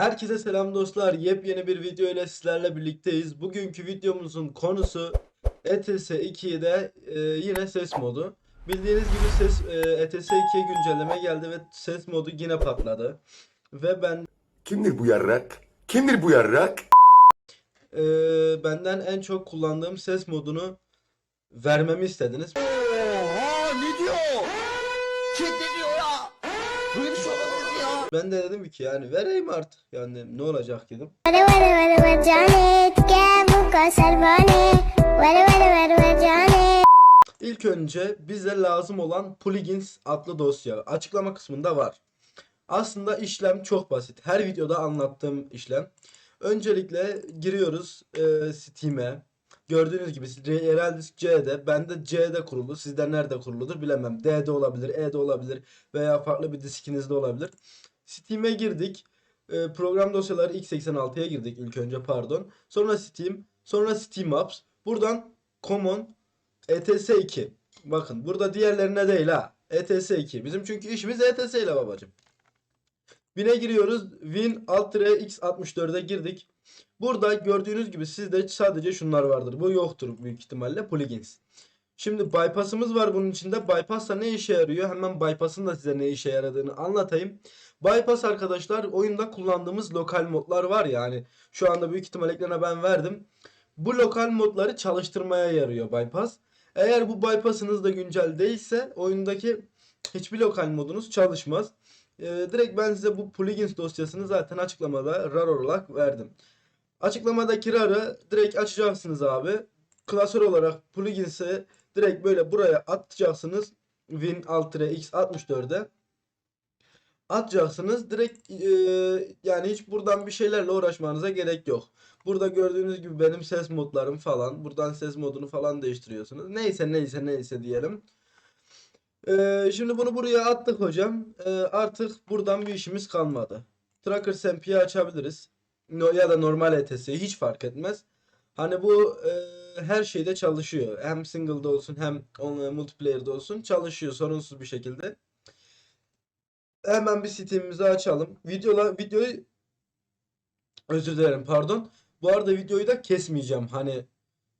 Herkese selam dostlar. Yepyeni bir video ile sizlerle birlikteyiz. Bugünkü videomuzun konusu ETS 2'de e, yine ses modu. Bildiğiniz gibi ses e, ETS 2'ye güncelleme geldi ve ses modu yine patladı. Ve ben Kimdir bu yarrak? Kimdir bu yarrak? e, benden en çok kullandığım ses modunu vermemi istediniz. Oha ne diyor? Kim ne diyor ben de dedim ki yani vereyim artık. Yani ne olacak dedim. İlk önce bize lazım olan plugins adlı dosya açıklama kısmında var. Aslında işlem çok basit. Her videoda anlattığım işlem. Öncelikle giriyoruz e, Steam'e. Gördüğünüz gibi yerel disk C'de. Bende C'de kurulu. Sizde nerede kuruludur bilemem. D'de olabilir, E'de olabilir veya farklı bir diskinizde olabilir. Steam'e girdik. E, program dosyaları x86'ya girdik ilk önce pardon. Sonra Steam, sonra Steam Apps. Buradan Common ETS 2. Bakın burada diğerlerine değil ha. ETS 2. Bizim çünkü işimiz ETS ile babacım. Win'e giriyoruz. Win alt x64'e girdik. Burada gördüğünüz gibi sizde sadece şunlar vardır. Bu yoktur büyük ihtimalle plugins. Şimdi bypass'ımız var bunun içinde. Bypass da ne işe yarıyor? Hemen bypass'ın da size ne işe yaradığını anlatayım. Bypass arkadaşlar oyunda kullandığımız lokal modlar var ya hani şu anda büyük ihtimal ekrana ben verdim. Bu lokal modları çalıştırmaya yarıyor bypass. Eğer bu bypass'ınız da güncel değilse oyundaki hiçbir lokal modunuz çalışmaz. Ee, direkt ben size bu plugins dosyasını zaten açıklamada RAR olarak verdim. Açıklamadaki RAR'ı direkt açacaksınız abi. Klasör olarak plugins'i direkt böyle buraya atacaksınız. Win alt x64'e atacaksınız. Direkt e, yani hiç buradan bir şeylerle uğraşmanıza gerek yok. Burada gördüğünüz gibi benim ses modlarım falan. Buradan ses modunu falan değiştiriyorsunuz. Neyse neyse neyse diyelim. Ee, şimdi bunu buraya attık hocam. Ee, artık buradan bir işimiz kalmadı. Tracker SMP'yi açabiliriz. No, ya da normal ETS'yi hiç fark etmez. Hani bu e, her şeyde çalışıyor. Hem single'da olsun hem on, multiplayer'da olsun çalışıyor sorunsuz bir şekilde. Hemen bir Steam'imizi açalım. Videola, videoyu özür dilerim pardon. Bu arada videoyu da kesmeyeceğim. Hani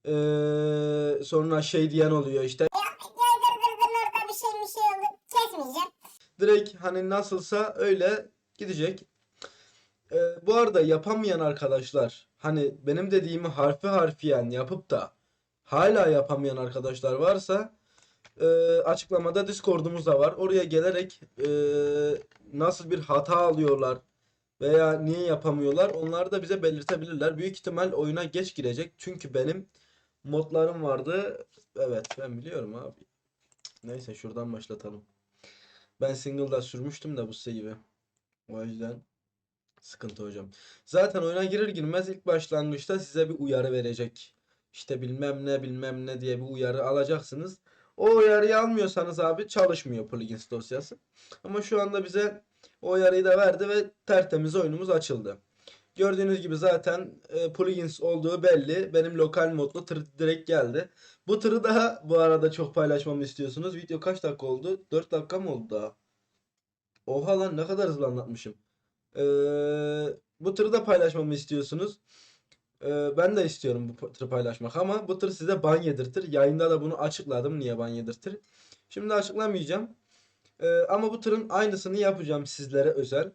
eee, sonra şey diyen oluyor işte. orada bir şey bir şey oldu kesmeyeceğim Direkt hani nasılsa öyle gidecek. Eee, bu arada yapamayan arkadaşlar hani benim dediğimi harfi harfiyen yapıp da hala yapamayan arkadaşlar varsa eee, açıklamada Discord'umuz da var. Oraya gelerek eee, nasıl bir hata alıyorlar veya niye yapamıyorlar onları da bize belirtebilirler. Büyük ihtimal oyuna geç girecek. Çünkü benim modlarım vardı. Evet ben biliyorum abi. Neyse şuradan başlatalım. Ben single'da sürmüştüm de bu save'i. O yüzden sıkıntı hocam. Zaten oyuna girer girmez ilk başlangıçta size bir uyarı verecek. İşte bilmem ne bilmem ne diye bir uyarı alacaksınız. O uyarıyı almıyorsanız abi çalışmıyor plugins dosyası. Ama şu anda bize o uyarıyı da verdi ve tertemiz oyunumuz açıldı. Gördüğünüz gibi zaten e, plugins olduğu belli. Benim lokal modlu tır direkt geldi. Bu tırı daha bu arada çok paylaşmamı istiyorsunuz. Video kaç dakika oldu? 4 dakika mı oldu daha? Oha lan ne kadar hızlı anlatmışım. Ee, bu tırı da paylaşmamı istiyorsunuz. Ee, ben de istiyorum bu tırı paylaşmak ama bu tır size ban yedirtir. Yayında da bunu açıkladım niye ban yedirtir. Şimdi açıklamayacağım. Ee, ama bu tırın aynısını yapacağım sizlere özel.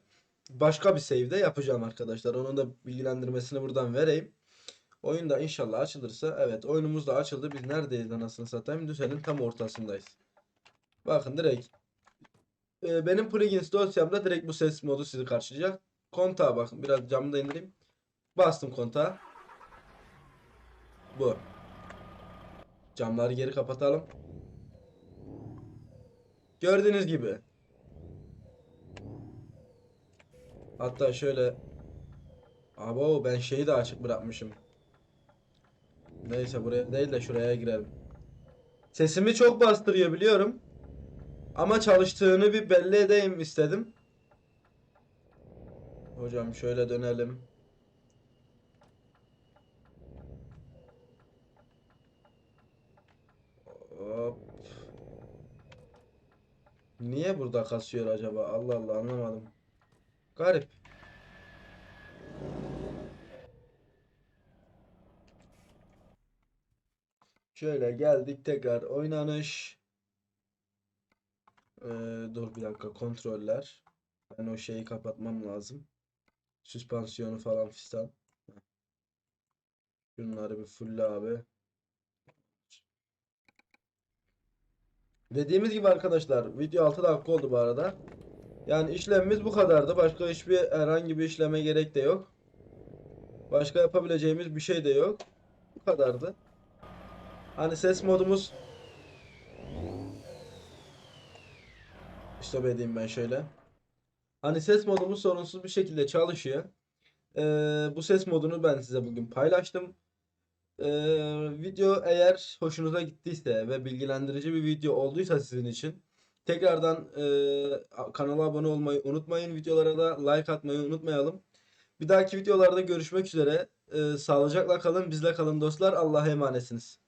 Başka bir save'de yapacağım arkadaşlar. Onun da bilgilendirmesini buradan vereyim. Oyun da inşallah açılırsa. Evet oyunumuz da açıldı. Biz neredeyiz anasını satayım? Düsenin tam ortasındayız. Bakın direkt. Ee, benim plugins dosyamda direkt bu ses modu sizi karşılayacak. Kontağa bakın. Biraz camı da indireyim. Bastım kontağa. Bu. Camları geri kapatalım. Gördüğünüz gibi. Hatta şöyle Abo ben şeyi de açık bırakmışım. Neyse buraya değil de şuraya girelim. Sesimi çok bastırıyor biliyorum. Ama çalıştığını bir belli edeyim istedim. Hocam şöyle dönelim. Hop. Niye burada kasıyor acaba? Allah Allah anlamadım. Garip. Şöyle geldik tekrar oynanış. Ee, dur bir dakika kontroller. Ben o şeyi kapatmam lazım. Süspansiyonu falan fistan. Bunları bir full abi. Dediğimiz gibi arkadaşlar video 6 dakika oldu bu arada. Yani işlemimiz bu kadardı. Başka hiçbir herhangi bir işleme gerek de yok. Başka yapabileceğimiz bir şey de yok. Bu kadardı. Hani ses modumuz Stop edeyim ben şöyle. Hani ses modumuz sorunsuz bir şekilde çalışıyor. Ee, bu ses modunu ben size bugün paylaştım. Ee, video eğer hoşunuza gittiyse ve bilgilendirici bir video olduysa sizin için tekrardan e, kanala abone olmayı unutmayın. Videolara da like atmayı unutmayalım. Bir dahaki videolarda görüşmek üzere. Ee, sağlıcakla kalın, bizle kalın dostlar. Allah'a emanetsiniz.